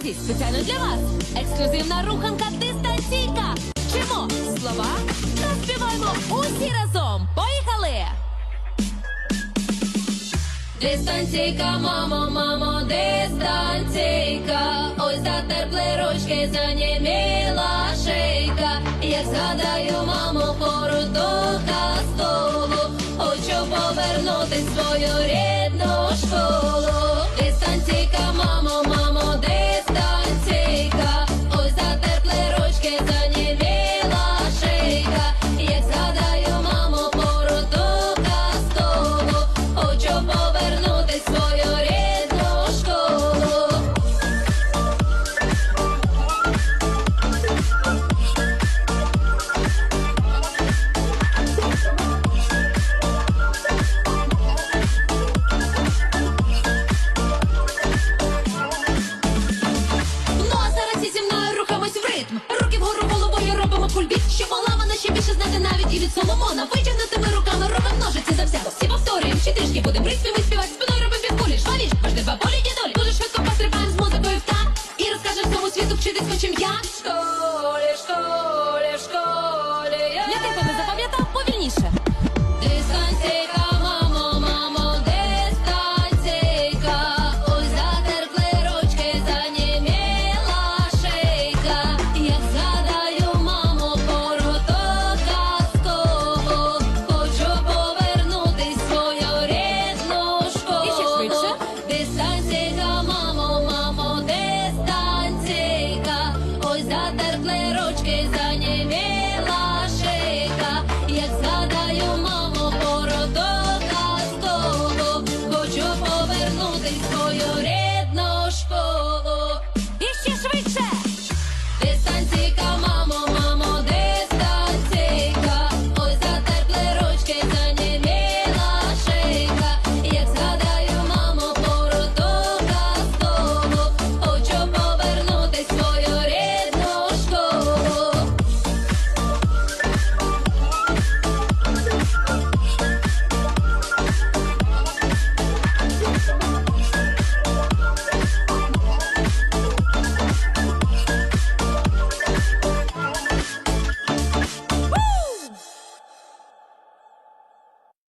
Друзі, спеціально для вас. Ексклюзивна руханка дистанційка. Вчимо слова та співаємо усі разом. Поїхали! Дистанційка, мамо, мамо, дистанційка. Ось затерпли ручки, заніміла шийка. Я згадаю, мамо, пору до столу. Хочу повернути свою рідну школу. Що могла ще більше знати навіть і від Соломона. Витягнутими руками робим ножиці за всяко Всі повторюємо, ще трішки будем приспіви співати. Спиною робим півкулі, шваліч, аж не баболі, дідолі Дуже швидко пострибаємо з музикою в так. І розкажем всьому світу вчитись хочем я. В школі, в школі, в школі я. Я тихо не запам'ятав повільніше. it is.